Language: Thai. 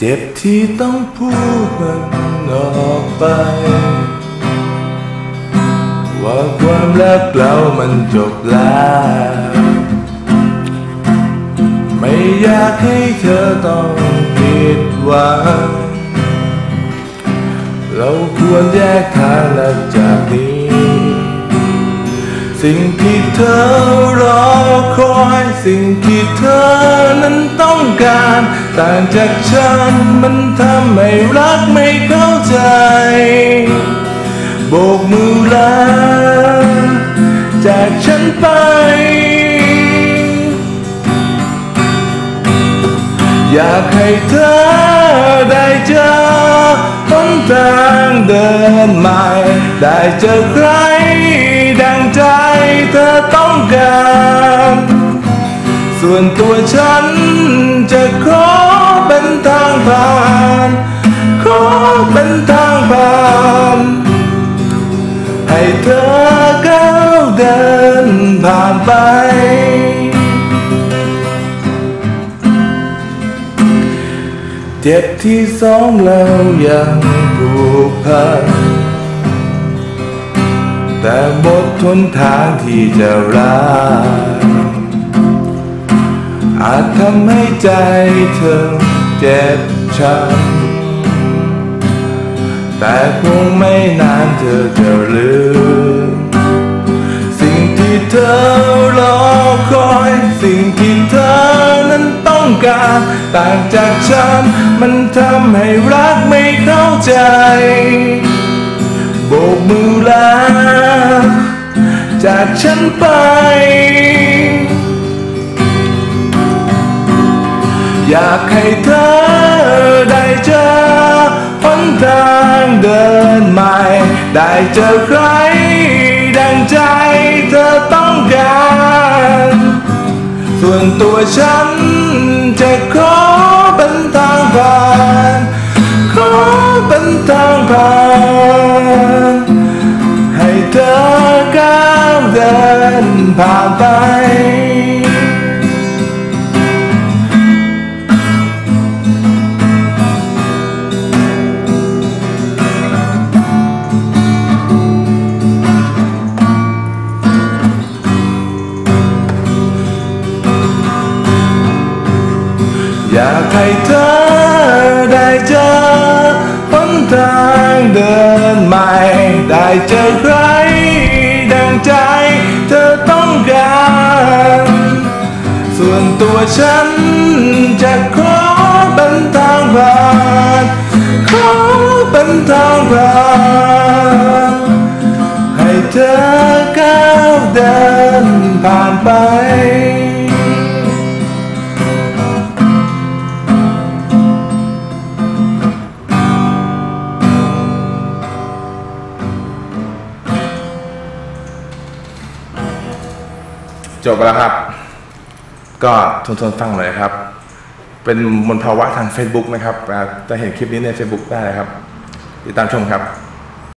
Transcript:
เจ็บที่ต้องพูดมันออกไป ว่าความรักเรามันจบแล้ว ไม่อยากให้เธอต้องผิดหวังเราควรแยกทางแล้วจากนี้ สิ่งที่เธอรอคอยสิ่งที่เธอนั้นต้องการ ต่างจากฉันมันทำให้รักไม่เข้าใจ โบกมือลาจากฉันไปอยากให้เธอได้เจอหนทางเดินใหม่ ได้เจอใครดังใจ เธอต้องการ ส่วนตัวฉันจะขอเป็นทางผ่าน ขอเป็นทางผ่าน ให้เธอก้าวเดินผ่านไป เจ็บที่สองเรายังผูกพัน แต่หมดทนทางที่จะรักอาจทำให้ใจเธอเจ็บช้ำแต่คงไม่นานเธอจะลืม สิ่งที่เธอรอคอย สิ่งที่เธอนั้นต้องการ ต่างจากฉัน มันทำให้รักไม่เข้าใจ โบกมือลา จากฉันไป อยากให้เธอได้เจอหนทางเดินใหม่ ได้เจอใครดังใจเธอต้องการ ส่วนตัวฉันจะขอเป็นทางผ่าน ขอเป็นทางผ่าน นผ่านไปอยากให้เธอไฉันจะขอเป็นทางผ่านขอเป็นทางผ่านให้เธอก้าวเดินผ่านไปจบไปแล้วครับ ก็ทนทนๆฟังหน่อยครับ เป็นมลภาวะทาง Facebook นะครับจะเห็นคลิปนี้ใน Facebook ได้นะครับ ติดตามชมครับ